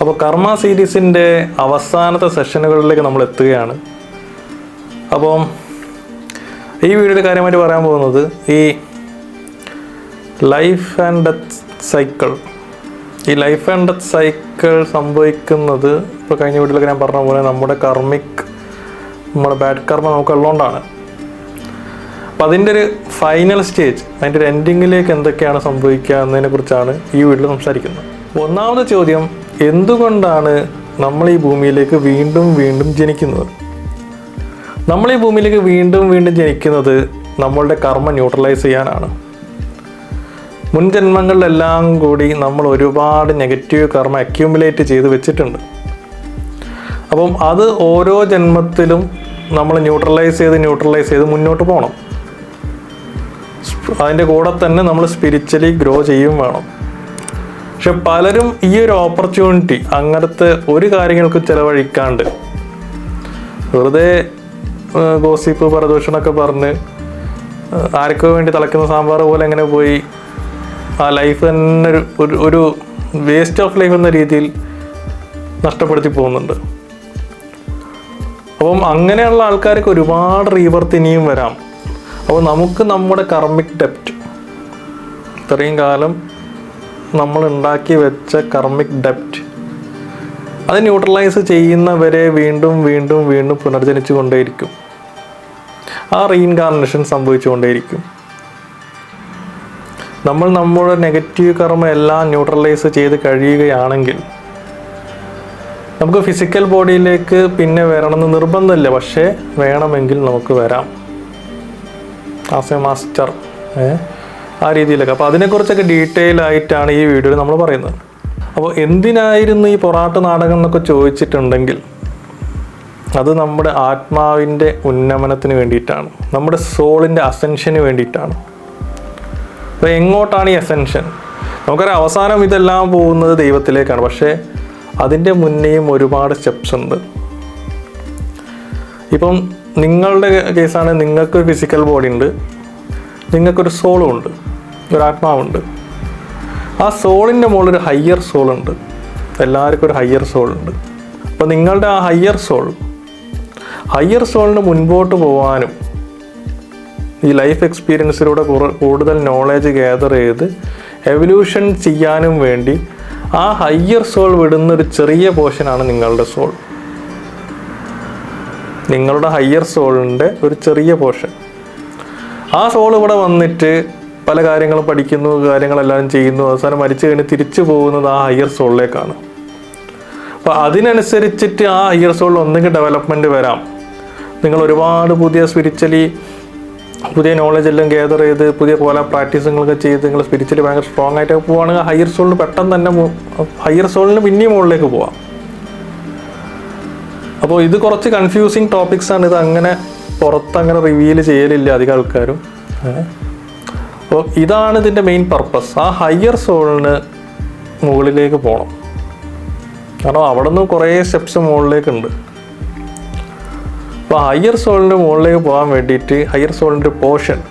അപ്പോൾ കർമ്മ സീരീസിന്റെ അവസാനത്തെ സെഷനുകളിലേക്ക് നമ്മൾ എത്തുകയാണ്. അപ്പം ഈ വീഡിയോയിൽ കാര്യമായിട്ട് പറയാൻ പോകുന്നത് ഈ ലൈഫ് ആൻഡ് ഡെത്ത് സൈക്കിൾ ഈ ലൈഫ് ആൻഡ് ഡെത്ത് സൈക്കിൾ സംഭവിക്കുന്നത് ഇപ്പോൾ കഴിഞ്ഞ വീട്ടിലൊക്കെ ഞാൻ പറഞ്ഞ പോലെ നമ്മുടെ കർമ്മിക് നമ്മുടെ ബാഡ് കർമ്മ നമുക്ക് ഉള്ളതുകൊണ്ടാണ് അപ്പം അതിന്റെ ഒരു ഫൈനൽ സ്റ്റേജ് അതിന്റെ ഒരു എൻഡിങ്ങിലേക്ക് എന്തൊക്കെയാണ് സംഭവിക്കുക എന്നതിനെ കുറിച്ചാണ് ഈ വീട്ടിൽ സംസാരിക്കുന്നത്. ഒന്നാമത്തെ ചോദ്യം എന്തുകൊണ്ടാണ് നമ്മൾ ഈ ഭൂമിയിലേക്ക് വീണ്ടും വീണ്ടും ജനിക്കുന്നത്? നമ്മൾ ഈ ഭൂമിയിലേക്ക് വീണ്ടും വീണ്ടും ജനിക്കുന്നത് നമ്മളുടെ കർമ്മ ന്യൂട്രലൈസ് ചെയ്യാനാണ്. മുൻ ജന്മങ്ങളിലെല്ലാം കൂടി നമ്മൾ ഒരുപാട് നെഗറ്റീവ് കർമ്മ അക്യൂമുലേറ്റ് ചെയ്ത് വെച്ചിട്ടുണ്ട്. അപ്പം അത് ഓരോ ജന്മത്തിലും നമ്മൾ ന്യൂട്രലൈസ് ചെയ്ത് ന്യൂട്രലൈസ് ചെയ്ത് മുന്നോട്ട് പോകണം അതിന്റെ കൂടെ തന്നെ നമ്മൾ സ്പിരിച്വലി ഗ്രോ ചെയ്യും വേണം. പക്ഷെ പലരും ഈ ഒരു ഓപ്പർച്യൂണിറ്റി അങ്ങനത്തെ ഒരു കാര്യങ്ങൾക്ക് ചിലവഴിക്കാണ്ട് വെറുതെ ഗോസിപ്പ് പരദൂഷണമൊക്കെ പറഞ്ഞ് ആർക്കോ വേണ്ടി തിളക്കുന്ന സാമ്പാർ പോലെ അങ്ങനെ പോയി ആ ലൈഫ് തന്നെ ഒരു ഒരു വേസ്റ്റ് ഓഫ് ലൈഫ് എന്ന രീതിയിൽ നഷ്ടപ്പെടുത്തി പോകുന്നുണ്ട്. അപ്പം അങ്ങനെയുള്ള ആൾക്കാർക്ക് ഒരുപാട് റീവർത്ത് ഇനിയും വരാം. അപ്പോൾ നമുക്ക് നമ്മുടെ കർമ്മിക് ഡെപ്റ്റ് ഇത്രയും കാലം നമ്മൾ ഉണ്ടാക്കി വെച്ച കർമ്മിക് ഡെപ്റ്റ്. അത് ന്യൂട്രലൈസ് ചെയ്യുന്നവരെ വീണ്ടും വീണ്ടും വീണ്ടും പുനർജനിച്ചു കൊണ്ടേയിരിക്കും ആ റീഇൻകാർണേഷൻ സംഭവിച്ചുകൊണ്ടേയിരിക്കും. നമ്മൾ നമ്മുടെ നെഗറ്റീവ് കർമ്മ എല്ലാം ന്യൂട്രലൈസ് ചെയ്ത് കഴിയുകയാണെങ്കിൽ നമുക്ക് ഫിസിക്കൽ ബോഡിയിലേക്ക് പിന്നെ വരണമെന്ന് നിർബന്ധമില്ല. പക്ഷേ വേണമെങ്കിൽ നമുക്ക് വരാം. ആസ് എ മാസ്റ്റർ ആ രീതിയിലൊക്കെ. അപ്പോൾ അതിനെക്കുറിച്ചൊക്കെ ഡീറ്റെയിൽ ആയിട്ടാണ് ഈ വീഡിയോയിൽ നമ്മൾ പറയുന്നത്. അപ്പോൾ എന്തിനായിരുന്നു ഈ പൊറാട്ട് നാടകം എന്നൊക്കെ ചോദിച്ചിട്ടുണ്ടെങ്കിൽ അത് നമ്മുടെ ആത്മാവിന്റെ ഉന്നമനത്തിന് വേണ്ടിയിട്ടാണ്. നമ്മുടെ സോളിന്റെ അസെൻഷന് വേണ്ടിയിട്ടാണ്. അപ്പോൾ എങ്ങോട്ടാണ് ഈ അസെൻഷൻ നമുക്കൊരു അവസാനം ഇതെല്ലാം പോകുന്നത് ദൈവത്തിലേക്കാണ്. പക്ഷേ അതിന്റെ മുന്നേയും ഒരുപാട് സ്റ്റെപ്സ് ഉണ്ട്. ഇപ്പം നിങ്ങളുടെ കേസാണ് നിങ്ങൾക്ക് ഫിസിക്കൽ ബോഡി ഉണ്ട്. നിങ്ങൾക്കൊരു സോളും ഉണ്ട്. ഒരു ആത്മാവുണ്ട് ആ സോളിന്റെ മുകളിൽ ഒരു ഹയ്യർ സോൾ ഉണ്ട്. എല്ലാവർക്കും ഒരു ഹയ്യർ സോൾ ഉണ്ട്. അപ്പോൾ നിങ്ങളുടെ ആ ഹയ്യർ സോൾ ഹയ്യർ സോളിന് മുൻപോട്ട് പോകാനും ഈ ലൈഫ് എക്സ്പീരിയൻസിലൂടെ കൂടുതൽ നോളേജ് ഗ്യാദർ ചെയ്ത് എവല്യൂഷൻ ചെയ്യാനും വേണ്ടി ആ ഹയ്യർ സോൾ വിടുന്ന ഒരു ചെറിയ പോർഷനാണ് നിങ്ങളുടെ സോൾ നിങ്ങളുടെ ഹയ്യർ സോളിന്റെ ഒരു ചെറിയ പോർഷൻ ആ സോൾ ഇവിടെ വന്നിട്ട് പല കാര്യങ്ങളും പഠിക്കുന്നു കാര്യങ്ങളെല്ലാം ചെയ്യുന്നു. അവസാനം മരിച്ചു കഴിഞ്ഞ് തിരിച്ചു പോകുന്നത് ആ ഹയർ സോളിലേക്കാണ് അപ്പോൾ അതിനനുസരിച്ചിട്ട് ആ ഹയർ സോളിൽ ഒന്നെങ്കിൽ ഡെവലപ്മെന്റ് വരാം. നിങ്ങൾ ഒരുപാട് പുതിയ സ്പിരിച്വലി പുതിയ നോളജ് എല്ലാം ഗ്യാദർ ചെയ്ത് പുതിയ പല പ്രാക്ടീസുകളൊക്കെ ചെയ്ത് നിങ്ങൾ സ്പിരിച്വലി ഭയങ്കര സ്ട്രോങ് ആയിട്ട് പോവുകയാണെങ്കിൽ ഹയർ സോളിന് പെട്ടെന്ന് തന്നെ ഹയർ സോളിന് പിന്നെയും മുകളിലേക്ക് പോവാം. അപ്പോൾ ഇത് കുറച്ച് കൺഫ്യൂസിങ് ടോപ്പിക്സ് ആണ്. ഇത് അങ്ങനെ പുറത്ത് അങ്ങനെ റിവീൽ ചെയ്യലില്ല അധികം ആൾക്കാരും. അപ്പോൾ ഇതാണ് ഇതിന്റെ മെയിൻ പർപ്പസ് ആ ഹയർ സോളിന് മുകളിലേക്ക് പോകണം കാരണം അവിടെ നിന്ന് കുറേ സ്റ്റെപ്സ് മുകളിലേക്കുണ്ട്. അപ്പോൾ ഹയർ സോളിന്റെ മുകളിലേക്ക് പോകാൻ വേണ്ടിയിട്ട് ഹയർ സോളിന്റെ പോർഷൻ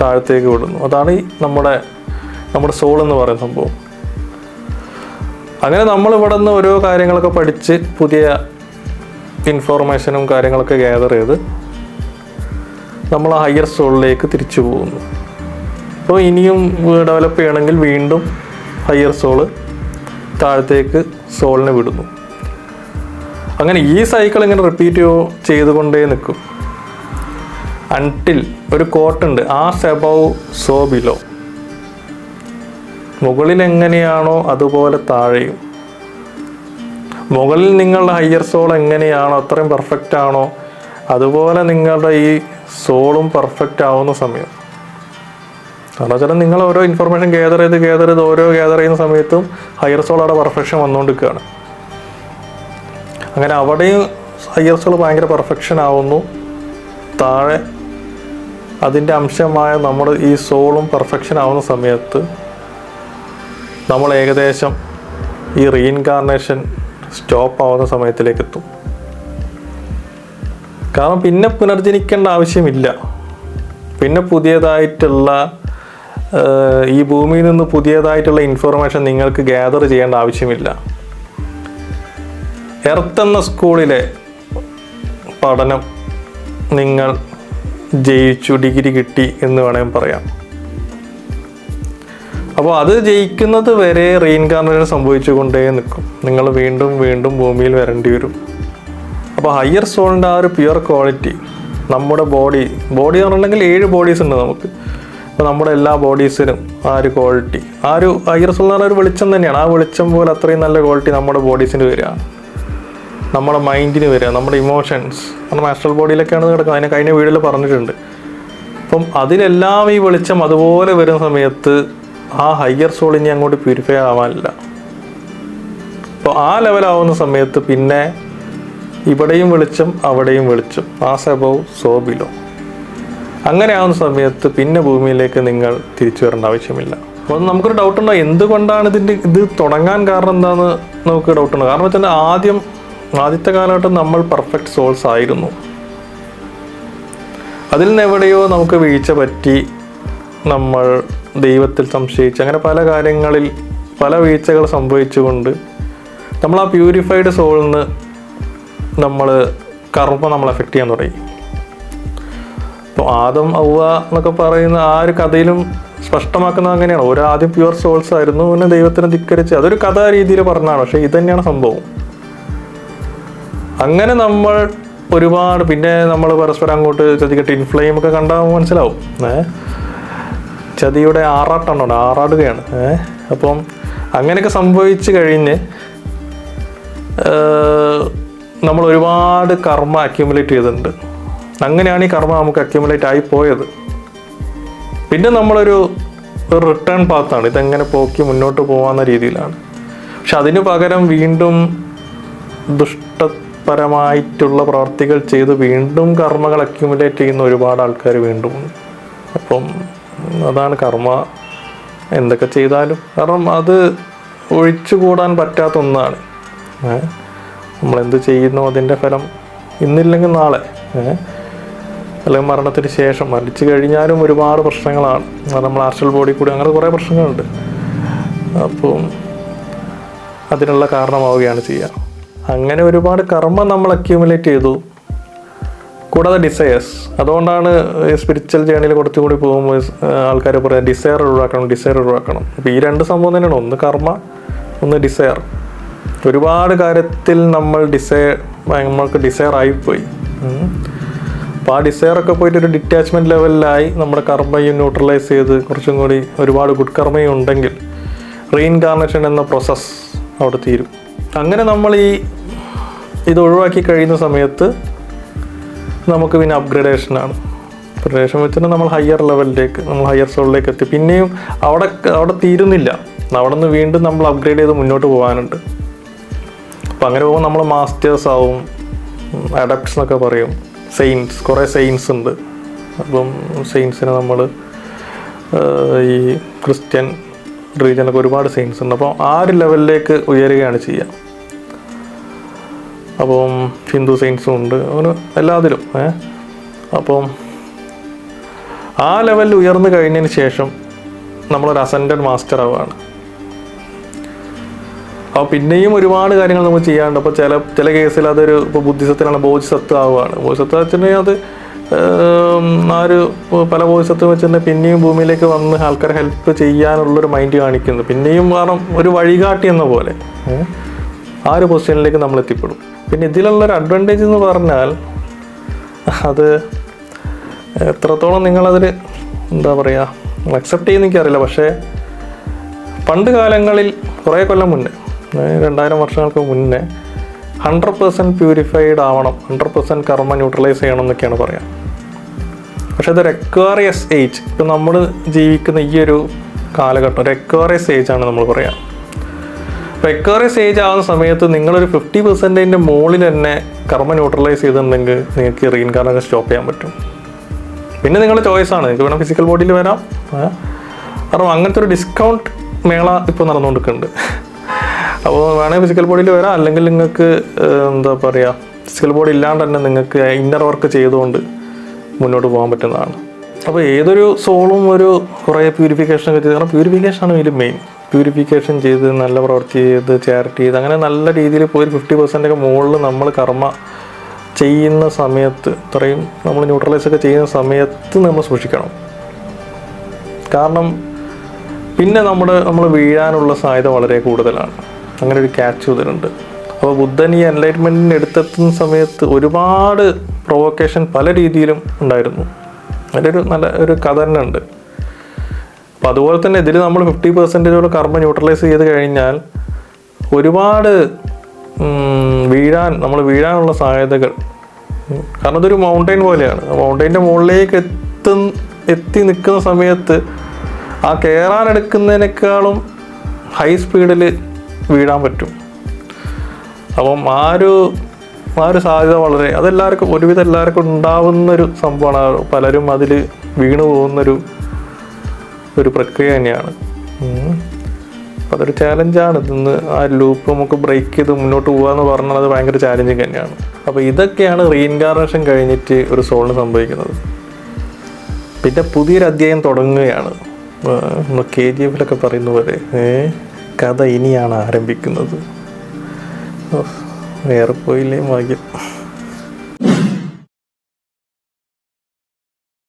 താഴത്തേക്ക് വിടുന്നു. അതാണ് ഈ നമ്മുടെ നമ്മുടെ സോൾ എന്ന് പറയുന്ന സംഭവം. അങ്ങനെ നമ്മൾ ഇവിടെ നിന്ന് ഓരോ കാര്യങ്ങളൊക്കെ പഠിച്ച് പുതിയ ഇൻഫോർമേഷനും കാര്യങ്ങളൊക്കെ ഗ്യാദർ ചെയ്ത് നമ്മൾ ഹയർ സോളിലേക്ക് തിരിച്ചു പോകുന്നു. അപ്പോൾ ഇനിയും ഡെവലപ്പ് ചെയ്യണമെങ്കിൽ വീണ്ടും ഹയർ സോൾ താഴത്തേക്ക് സോളിനെ വിടുന്നു. അങ്ങനെ ഈ സൈക്കിൾ ഇങ്ങനെ റിപ്പീറ്റ് ചെയ്തുകൊണ്ടേ നിൽക്കും. അൺടിൽ ഒരു കോട്ടുണ്ട് ആ സെബവ് സോ ബിലോ മുകളിൽ എങ്ങനെയാണോ അതുപോലെ താഴെയും. മുകളിൽ നിങ്ങളുടെ ഹയർ സോൾ എങ്ങനെയാണോ അത്രയും പെർഫെക്റ്റ് ആണോ അതുപോലെ നിങ്ങളുടെ ഈ സോളും പെർഫെക്റ്റ് ആവുന്ന സമയം. കാരണം വെച്ചാൽ നിങ്ങൾ ഓരോ ഇൻഫർമേഷൻ ഗ്യാതർ ചെയ്ത് ഗ്യാതർ ചെയ്ത് ഓരോ ഗ്യാതർ ചെയ്യുന്ന സമയത്തും ഹയർ സോൾ അവിടെ പെർഫെക്ഷൻ വന്നുകൊണ്ടിരിക്കുകയാണ് അങ്ങനെ അവിടെയും ഹയർ സോൾ ഭയങ്കര പെർഫെക്ഷൻ ആവുന്നു. താഴെ അതിന്റെ അംശമായ നമ്മൾ ഈ സോളും പെർഫെക്ഷൻ ആവുന്ന സമയത്ത് നമ്മൾ ഏകദേശം ഈ റീഇൻകാർണേഷൻ സ്റ്റോപ്പ് ആവുന്ന സമയത്തിലേക്ക് എത്തും. കാരണം പിന്നെ പുനർജനിക്കേണ്ട ആവശ്യമില്ല. പിന്നെ പുതിയതായിട്ടുള്ള ഈ ഭൂമിയിൽ നിന്ന് പുതിയതായിട്ടുള്ള ഇൻഫർമേഷൻ നിങ്ങൾക്ക് ഗ്യാദർ ചെയ്യേണ്ട ആവശ്യമില്ല. എർത്ത് എന്ന സ്കൂളിലെ പഠനം നിങ്ങൾ ജയിച്ചു ഡിഗ്രി കിട്ടി എന്ന് വേണമെങ്കിൽ പറയാം. അപ്പോൾ അത് ജയിക്കുന്നത് വരെ റീഇൻകാർണേഷൻ സംഭവിച്ചുകൊണ്ടേ നിൽക്കും. നിങ്ങൾ വീണ്ടും വീണ്ടും ഭൂമിയിൽ വരേണ്ടി വരും. അപ്പോൾ ഹയർ സോളിന്റെ ആ ഒരു പ്യുവർ ക്വാളിറ്റി നമ്മുടെ ബോഡി ബോഡി എന്ന് പറഞ്ഞിട്ടുണ്ടെങ്കിൽ ഏഴ് ബോഡീസ് ഉണ്ട് നമുക്ക്. അപ്പോൾ നമ്മുടെ എല്ലാ ബോഡീസിനും ആ ഒരു ക്വാളിറ്റി ആ ഒരു ഹയർ സോൾ എന്ന് പറഞ്ഞ ഒരു വെളിച്ചം തന്നെയാണ്. ആ വെളിച്ചം പോലെ അത്രയും നല്ല ക്വാളിറ്റി നമ്മുടെ ബോഡീസിന് വരിക. നമ്മുടെ മൈൻഡിന് വരിക. നമ്മുടെ ഇമോഷൻസ് നമ്മുടെ മാസ്റ്റർ ബോഡിയിലൊക്കെയാണ് കിടക്കുന്നത്. അതിനെ കഴിഞ്ഞ വീഡിയോയിൽ പറഞ്ഞിട്ടുണ്ട്. അപ്പം അതിലെല്ലാം ഈ വെളിച്ചം അതുപോലെ വരുന്ന സമയത്ത് ആ ഹയർ സോൾ ഇനി അങ്ങോട്ട് പ്യൂരിഫൈ ആവാനില്ല. അപ്പോൾ ആ ലെവലാവുന്ന സമയത്ത് പിന്നെ ഇവിടെയും വെളിച്ചം അവിടെയും വെളിച്ചം. ആസബോ സോബിലോ സോ അങ്ങനെ ആവുന്ന സമയത്ത് പിന്നെ ഭൂമിയിലേക്ക് നിങ്ങൾ തിരിച്ചു വരേണ്ട ആവശ്യമില്ല. അപ്പോൾ നമുക്കൊരു ഡൗട്ട് ഉണ്ടോ? എന്തുകൊണ്ടാണ് ഇതിന്റെ ഇത് തുടങ്ങാൻ കാരണം എന്താണെന്ന് നമുക്ക് ഡൗട്ട് ഉണ്ട്? കാരണം വെച്ചാൽ ആദ്യം ആദ്യത്തെ കാലഘട്ടം നമ്മൾ പെർഫെക്റ്റ് സോൾസ് ആയിരുന്നു. അതിൽ നിന്ന് എവിടെയോ നമുക്ക് വീഴ്ച പറ്റി നമ്മൾ ദൈവത്തിൽ സംശയിച്ച് അങ്ങനെ പല കാര്യങ്ങളിൽ പല വീഴ്ചകൾ സംഭവിച്ചുകൊണ്ട് നമ്മൾ ആ പ്യൂരിഫൈഡ് സോളിൽ നിന്ന് നമ്മൾ കർമ്മ നമ്മൾ എഫക്റ്റ് ചെയ്യാൻ തുടങ്ങി. ഇപ്പോൾ ആദം ഔവ എന്നൊക്കെ പറയുന്ന ആ ഒരു കഥയിലും സ്പഷ്ടമാക്കുന്നത് അങ്ങനെയാണ്. ഒരു ആദ്യം പ്യുവർ സോൾസ് ആയിരുന്നു പിന്നെ ദൈവത്തിനെ ധിക്കരിച്ച്. അതൊരു കഥാ രീതിയിൽ പറഞ്ഞതാണ് പക്ഷേ ഇത് തന്നെയാണ് സംഭവം. അങ്ങനെ നമ്മൾ ഒരുപാട് പിന്നെ നമ്മൾ പരസ്പരം അങ്ങോട്ട് ചതിക്കെട്ട് ഇൻഫ്ലെയിം ഒക്കെ കണ്ടാൽ മനസ്സിലാവും. ഏ? ചതിയുടെ ആറാട്ടാണോ ആറാടുകയാണ്. ഏ? അപ്പം അങ്ങനെയൊക്കെ സംഭവിച്ചു കഴിഞ്ഞ് ഏഹ്, നമ്മൾ ഒരുപാട് കർമ്മ അക്യുമുലേറ്റ് ചെയ്തിട്ടുണ്ട്. അങ്ങനെയാണ് ഈ കർമ്മ നമുക്ക് അക്യുമുലേറ്റ് ആയി പോയത്. പിന്നെ നമ്മളൊരു ഒരു റിട്ടേൺ പാത്താണ് ഇതെങ്ങനെ പോക്കി മുന്നോട്ട് പോകാവുന്ന രീതിയിലാണ്. പക്ഷെ അതിന് പകരം വീണ്ടും ദുഷ്ടപരമായിട്ടുള്ള പ്രവർത്തികൾ ചെയ്ത് വീണ്ടും കർമ്മകൾ അക്യുമുലേറ്റ് ചെയ്യുന്ന ഒരുപാട് ആൾക്കാർ വീണ്ടും അപ്പം അതാണ് കർമ്മ. എന്തൊക്കെ ചെയ്താലും. കാരണം അത് ഒഴിച്ചുകൂടാൻ പറ്റാത്ത ഒന്നാണ്. ഏ? നമ്മളെന്ത് ചെയ്യുന്നു? അതിന്റെ ഫലം ഇന്നില്ലെങ്കിൽ നാളെ. അല്ലെങ്കിൽ മരണത്തിന് ശേഷം. മരിച്ചു കഴിഞ്ഞാലും ഒരുപാട് പ്രശ്നങ്ങളാണ്. നമ്മൾ ആർഷൽ ബോഡി കൂടി അങ്ങനെ കുറേ പ്രശ്നങ്ങളുണ്ട്. അപ്പോൾ അതിനുള്ള കാരണമാവുകയാണ് ചെയ്യുക. അങ്ങനെ ഒരുപാട് കർമ്മം നമ്മൾ അക്യൂമുലേറ്റ് ചെയ്തു. കൂടാതെ ഡിസയേഴ്സ് അതുകൊണ്ടാണ് സ്പിരിച്വൽ ജേണിയിൽ കുറച്ചുകൂടി പോകുമ്പോൾ ആൾക്കാർ പറയാം ഡിസയർ ഒഴിവാക്കണം ഡിസയർ ഒഴിവാക്കണം അപ്പോൾ ഈ രണ്ട് സംഭവം തന്നെയാണ്. ഒന്ന് കർമ്മ ഒന്ന് ഡിസയർ ഒരുപാട് കാര്യത്തിൽ നമ്മൾ ഡിസയർ നമ്മൾക്ക് ഡിസയർ ആയിപ്പോയി. അപ്പോൾ ആ ഡിസയർ ഒക്കെ പോയിട്ട് ഒരു ഡിറ്റാച്ച്മെന്റ് ലെവലിലായി നമ്മുടെ കർമ്മയും ന്യൂട്രലൈസ് ചെയ്ത് കുറച്ചും കൂടി ഒരുപാട് ഗുഡ് കർമ്മയും ഉണ്ടെങ്കിൽ റീഇൻകാർണേഷൻ എന്ന പ്രോസസ്സ് അവിടെ തീരും. അങ്ങനെ നമ്മൾ ഈ ഇത് ഒഴിവാക്കി കഴിയുന്ന സമയത്ത് നമുക്ക് പിന്നെ അപ്ഗ്രഡേഷനാണ് അപ്ഗ്രഡേഷൻ വെച്ചിട്ട് നമ്മൾ ഹയർ ലെവലിലേക്ക് നമ്മൾ ഹയർ സോളിലേക്ക് എത്തി. പിന്നെയും അവിടെ അവിടെ തീരുന്നില്ല. അവിടെ നിന്ന് വീണ്ടും നമ്മൾ അപ്ഗ്രേഡ് ചെയ്ത് മുന്നോട്ട് പോകാനുണ്ട്. അപ്പം അങ്ങനെ പോകുമ്പോൾ നമ്മൾ മാസ്റ്റേഴ്സ് ആവും അഡപ്റ്റ്സ് എന്നൊക്കെ പറയും. സെയിൻസ് കുറേ സെയിൻസ് ഉണ്ട്. അപ്പം സെയിൻസിനെ നമ്മൾ ഈ ക്രിസ്ത്യൻ റീജിയനൊക്കെ ഒരുപാട് സെയിൻസ് ഉണ്ട്. അപ്പോൾ ആ ഒരു ലെവലിലേക്ക് ഉയരുകയാണ് ചെയ്യുക അപ്പം ഹിന്ദു സെയിൻസും ഉണ്ട്. അങ്ങനെ എല്ലാത്തിലും ഏ അപ്പം ആ ലെവലിൽ ഉയർന്നു കഴിഞ്ഞതിന് ശേഷം നമ്മളൊരു അസൻഡഡ് മാസ്റ്റർ ആവുകയാണ്. അപ്പോൾ പിന്നെയും ഒരുപാട് കാര്യങ്ങൾ നമുക്ക് ചെയ്യാനുണ്ട് അപ്പോൾ ചില ചില കേസിൽ അതൊരു ഇപ്പോൾ ബുദ്ധിസത്തിലാണ് ബോധിസത്വം ആവുകയാണ് ബോധിസത്വം വെച്ചിട്ടുണ്ടെങ്കിൽ അത് ആ ഒരു പല ബോധിസത്വം വെച്ചിട്ടുണ്ടെങ്കിൽ പിന്നെയും ഭൂമിയിലേക്ക് വന്ന് ആൾക്കാരെ ഹെൽപ്പ് ചെയ്യാനുള്ളൊരു മൈൻഡ് കാണിക്കുന്നു. പിന്നെയും കാരണം ഒരു വഴികാട്ടി എന്ന പോലെ? ആ ഒരു പൊസിഷനിലേക്ക് നമ്മൾ എത്തിപ്പെടും. പിന്നെ ഇതിലുള്ളൊരു അഡ്വാന്റേജ് എന്ന് പറഞ്ഞാൽ അത് എത്രത്തോളം നിങ്ങളതിൽ എന്താ പറയുക അക്സെപ്റ്റ് ചെയ്യുന്ന എനിക്കറിയില്ല പക്ഷേ പണ്ട് കാലങ്ങളിൽ കുറേ കൊല്ലം മുന്നേ രണ്ടായിരം വർഷങ്ങൾക്ക് മുന്നേ ഹൺഡ്രഡ് പെർസെന്റ് പ്യൂരിഫൈഡ് ആവണം ഹൺഡ്രഡ് പെർസെന്റ് കർമ്മ ന്യൂട്രലൈസ് ചെയ്യണം എന്നൊക്കെയാണ് പറയാം. പക്ഷേ അത് റെക്വയറിയസ് ഏജ് ഇപ്പം നമ്മൾ ജീവിക്കുന്ന ഈ ഒരു കാലഘട്ടം റെക്വയറിയസ് ഏജ് ആണ് നമ്മൾ പറയാം. റെക്വാറിയസ് ഏജ് ആവുന്ന സമയത്ത് നിങ്ങളൊരു ഫിഫ്റ്റി പെർസെന്റേജിന്റെ മുകളിൽ തന്നെ കർമ്മ ന്യൂട്രലൈസ് ചെയ്തിട്ടുണ്ടെങ്കിൽ നിങ്ങൾക്ക് റീഇൻകാർണേഷൻ സ്റ്റോപ്പ് ചെയ്യാൻ പറ്റും. പിന്നെ നിങ്ങളുടെ ചോയ്സാണ് നിങ്ങൾക്ക് വേണം ഫിസിക്കൽ ബോഡിയിൽ വരാം കാരണം അങ്ങനത്തെ ഒരു ഡിസ്കൗണ്ട് മേള ഇപ്പോൾ നടന്നുകൊണ്ടിരിക്കുന്നുണ്ട്. അപ്പോൾ വേണമെങ്കിൽ ഫിസിക്കൽ ബോഡിയിൽ വരാം. അല്ലെങ്കിൽ നിങ്ങൾക്ക് എന്താ പറയുക ഫിസിക്കൽ ബോഡി ഇല്ലാണ്ട് തന്നെ നിങ്ങൾക്ക് ഇന്നർ വർക്ക് ചെയ്തുകൊണ്ട് മുന്നോട്ട് പോകാൻ പറ്റുന്നതാണ്. അപ്പോൾ ഏതൊരു സോളും ഒരു കുറേ പ്യൂരിഫിക്കേഷൻ ഒക്കെ ചെയ്ത് കാരണം പ്യൂരിഫിക്കേഷനാണ് ഇതിൽ മെയിൻ പ്യൂരിഫിക്കേഷൻ ചെയ്ത് നല്ല പ്രവർത്തി ചെയ്ത് ചാരിറ്റി ചെയ്ത് അങ്ങനെ നല്ല രീതിയിൽ പോയി ഫിഫ്റ്റി പെർസെന്റൊക്കെ മുകളിൽ നമ്മൾ കർമ്മ ചെയ്യുന്ന സമയത്ത് ഇത്രയും നമ്മൾ ന്യൂട്രലൈസ് ഒക്കെ ചെയ്യുന്ന സമയത്ത് നമ്മൾ സൂക്ഷിക്കണം. കാരണം പിന്നെ നമ്മുടെ നമ്മൾ വീഴാനുള്ള സാധ്യത വളരെ കൂടുതലാണ്. അങ്ങനെ ഒരു ക്യാച്ച് ഇതിലുണ്ട് അപ്പോൾ ബുദ്ധൻ ഈ എൻലൈറ്റ്മെന്റിന് എടുത്തെത്തുന്ന സമയത്ത് ഒരുപാട് പ്രൊവോക്കേഷൻ പല രീതിയിലും ഉണ്ടായിരുന്നു. അതിലൊരു നല്ല ഒരു കഥ തന്നെ ഉണ്ട്. അപ്പം അതുപോലെ തന്നെ ഇതിൽ നമ്മൾ ഫിഫ്റ്റി പെർസെന്റേജോളം കർമ്മ ന്യൂട്രലൈസ് ചെയ്ത് കഴിഞ്ഞാൽ ഒരുപാട് വീഴാൻ നമ്മൾ വീഴാനുള്ള സാധ്യതകൾ. കാരണം ഇതൊരു മൗണ്ടെയിൻ പോലെയാണ്. മൗണ്ടെയിന്റെ മുകളിലേക്ക് എത്തു എത്തി നിൽക്കുന്ന സമയത്ത് ആ കയറാനെടുക്കുന്നതിനേക്കാളും ഹൈ സ്പീഡിൽ വീഴാൻ പറ്റും. അപ്പം ആ ഒരു ആ ഒരു സാധ്യത വളരെ അതെല്ലാവർക്കും ഒരുവിധം എല്ലാവർക്കും ഉണ്ടാവുന്നൊരു സംഭവമാണ്. പലരും അതിൽ വീണു പോകുന്നൊരു ഒരു പ്രക്രിയ തന്നെയാണ്. അപ്പം അതൊരു ചാലഞ്ചാണ് ഇതിന്ന് ആ ലൂപ്പ് നമുക്ക് ബ്രേക്ക് ചെയ്ത് മുന്നോട്ട് പോകാന്ന് പറഞ്ഞാൽ അത് ഭയങ്കര ചാലഞ്ചിങ് തന്നെയാണ്. അപ്പോൾ ഇതൊക്കെയാണ് റീഇൻകാർണേഷൻ കഴിഞ്ഞിട്ട് ഒരു സോളിന് സംഭവിക്കുന്നത്. പിന്നെ പുതിയൊരു അധ്യായം തുടങ്ങുകയാണ്. നമ്മൾ കെ ജി എഫിലൊക്കെ പറയുന്ന പോലെ. ഏ? കഥ ഇനിയാണ് ആരംഭിക്കുന്നത്. വേറെ പോയില്ലേ ഭാഗ്യം.